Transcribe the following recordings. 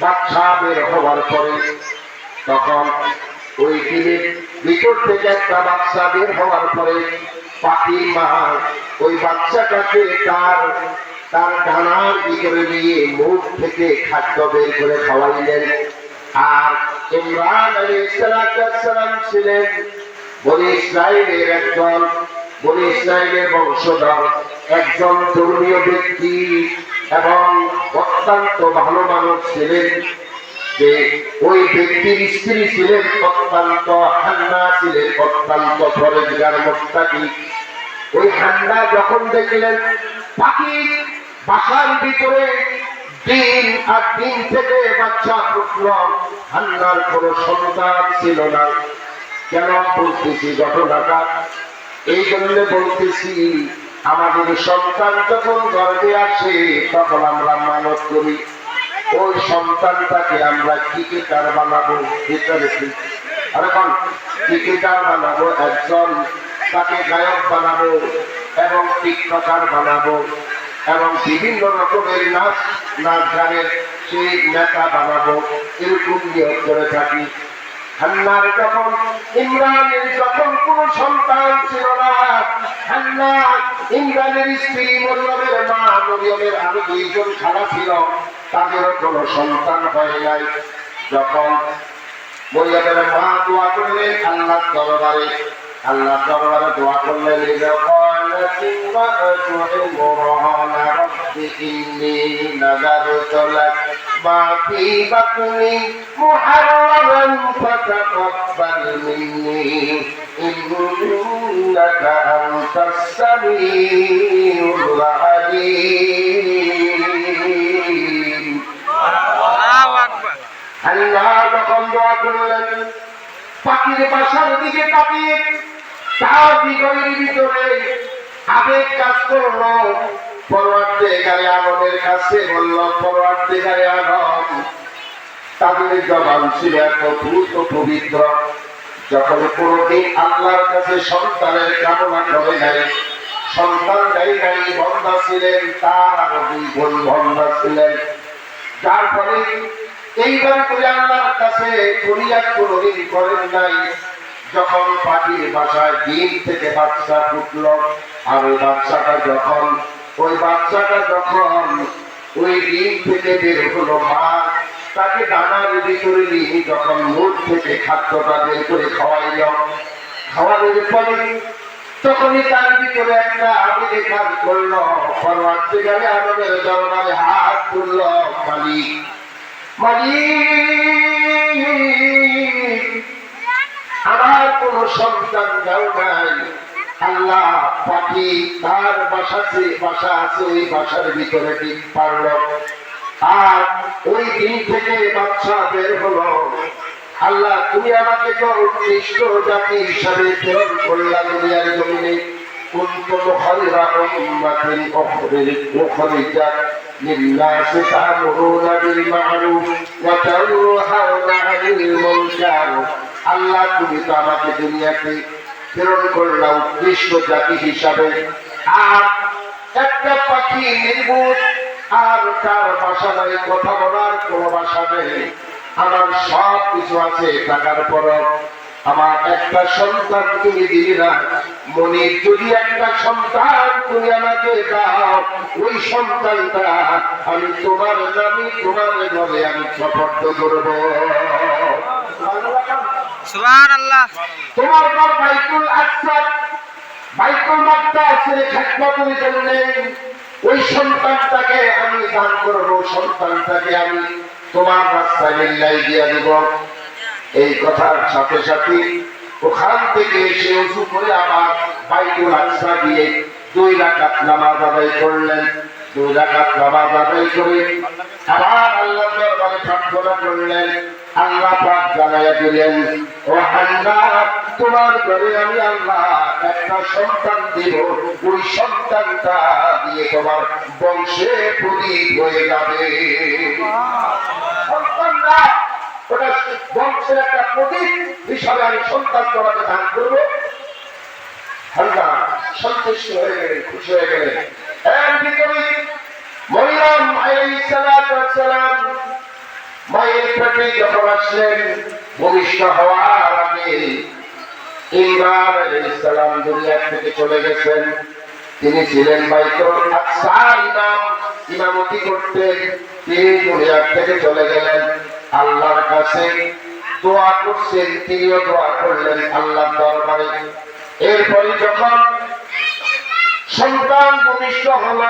বাচ্চা বের হওয়ার পরে তখন ওই টিনের ভিতর থেকে একটা বাচ্চা বের হওয়ার পরে পাখির মা ওই বাচ্চাটাকে তার তার ডানার ভিতরে নিয়ে মুখ থেকে খাদ্য বের করে খাওয়াইলেন। আর ইমরান আলী সালাম ছিলেন বনি ইসরায়েলের একজন, বনি ইসরায়েলের বংশধর, একজন ধর্মীয় ব্যক্তি। এবং অত্যন্ত ভালো মানুষ ছিলেন যে ওই ব্যক্তির স্ত্রী ছিলেন অত্যন্ত হান্না ছিলেন, অত্যন্ত ফরেজগার মোস্তাকি। ওই হান্না যখন দেখলেন, পাখি বাসার ভিতরে দিন আর দিন থেকে বাচ্চা পুত্র, হান্নার কোনো সন্তান ছিল না। কেন বলতেছি ঘটনাটা? এই জন্য বলতেছি আমাদের সন্তান যখন গর্বে আসে, তখন আমরা মানত করি। ওই সন্তানটাকে আমরা ক্রিকেটার বানাবো, ভিতরে আর এখন ক্রিকেটার বানাবো? একজন তাকে গায়ক বানাবো এবং টিকটকার বানাবো এবং বিভিন্ন রকমের নাচ নাচ গানের সেই নেতা বানাবো, এরকম নিয়োগ করে থাকি। হান্নার যখন, ইমরানের যখন কোন সন্তান ছিল না হান্না ইমরানের স্ত্রী মরিয়মের মা মরিয়মের আরো দুইজন খালা ছিল তাদেরও কোনো সন্তান হয় নাই যখন মরিয়মের মা দোয়া করলেন আল্লাহ দরবারে আল্লাহ দরবারে দোয়া করলেন قالت امرأة عمران رب إني نذرت لك ما في بطني محررا فتقبل مني إنك أنت السميع العليم আল্লাহু আকবার আল্লাহ যখন দোয়া করলেন পাখির বাসার দিকে তাকিয়ে তার হৃদয়ের ভিতরে আবেগ কাজ করলো পরবর্তী গাড়ি আগুনের কাছে বলল পরবর্তী গাড়ি আগুন তাদের জবান ছিল এত দ্রুত পবিত্র যখন কোনদিন আল্লাহর কাছে সন্তানের কামনা করে নাই, সন্তান বন্ধা ছিলেন, তার আরও দুই গুণ বন্ধা ছিলেন। যার ফলে এইবার করে আল্লাহর কাছে করেন নাই। যখন পাখির বাসায় ডিম থেকে বাচ্চা ফুটল, আর ওই বাচ্চাটা যখন, ওই বাচ্চাটা যখন ওই ডিম থেকে বের হলো, মা তাকে দানার ভিতরে নিয়ে যখন মুখ থেকে খাদ্যটা বের করে খাওয়াইল, খাওয়ানোর পরে তখনই তার ভিতরে একটা আবেগে কাজ করল পরবর্তী গেলে আমাদের দরবারে হাত তুলল মালিক। আমার কোন সন্তান যাও নাই। আল্লাহ পাখি তার বাসা আছে বাসা আছে, ওই বাসার ভিতরে ডিম পারল। আর ওই দিন থেকে বাচ্চা বের হলো আল্লাহ তুমি আমাকে তো উৎকৃষ্ট জাতি হিসাবে প্রেরণ করলা দুনিয়ার জমিনে كنتم خير أمة أخرجت للناس تأمرون بالمعروف وتنهون عن المنكر আল্লাহ তুমি তো আমাকে দুনিয়াতে প্রেরণ করলা উৎকৃষ্ট জাতি হিসাবে আর একটা পাখি নির্বুত আর তার বাসা নাই কথা বলার কোনো বাসা নেই। আমার সব কিছু আছে টাকার পর আমার একটা সন্তান তুমি দিলি না মনে যদি একটা সন্তান তুমি আমাকে দাও ওই সন্তানটা আমি তোমার নামে তোমার ঘরে আমি সফর্দ করব। তোমার নাম বাইকুল আকসাদ বাইকুল মাদ্দাসের খেদমতের জন্য ওই সন্তানটাকে আমি দান করব সন্তানটাকে আমি তোমার রাস্তায় মিল্লাই দিয়ে দেব। এই কথার সাথে সাথে ওখান থেকে এসে উঁচু করে আবার বাইকুল আকসা দিয়ে দুই রাকাত নামাজ আদায় করলেন। দুই রাকাত নামাজ আদায় করে আবার আল্লাহ দরবারে প্রার্থনা করলেন। আল্লাহ পাক জানাইয়া দিলেন, ও হান্না তোমার ঘরে আমি আল্লাহ একটা সন্তান দিব। ওই সন্তানটা দিয়ে তোমার বংশে প্রদীপ হয়ে যাবে। সন্তানটা বংশের একটা প্রতীক হিসাবে আমি সন্তান তোমাকে দান করব। হাল্লা সন্তুষ্ট হয়ে গেলেন খুশি হয়ে গেলেন আলাইহিস মায়ের পেটে যখন আসলেন, ভূমিষ্ঠ হওয়ার আগে ইসলাম দুনিয়া থেকে চলে গেছেন। তিনি ছিলেন বাইতুল আকসার ইমাম। ইমামতি করতেন তিনি দুনিয়া থেকে চলে গেলেন। আল্লাহর কাছে দোয়া করছেন, তিনিও দোয়া করলেন আল্লাহর দরবারে। এরপরে যখন সন্তান ভূমিষ্ঠ হল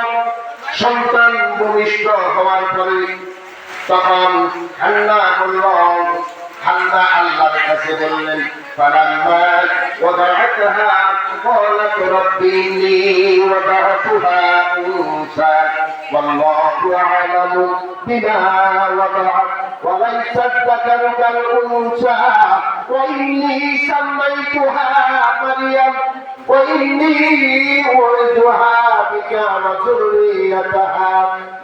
সন্তান ভূমিষ্ঠ হওয়ার পরে তখন হান্না বলল হান্না আল্লাহর কাছে বললেন فلما وضعتها قالت رب إني وضعتها أنثى والله أعلم بما وضعت وليس الذكر كالأنثى وإني سميتها مريم وإني أعيذها بك وذريتها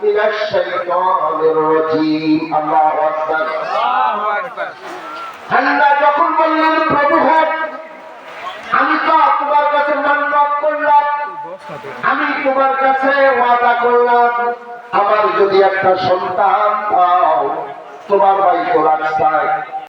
من الشيطان الرجيم الله أكبر আল্লাহু আকবার হান্না যখন বললেন প্রভু হ্যাঁ আমি তো তোমার কাছে মান্যত করলাম আমি তোমার কাছে ওয়াদা করলাম আমার যদি একটা সন্তান দাও তোমার বাড়ি তো রাস্তায়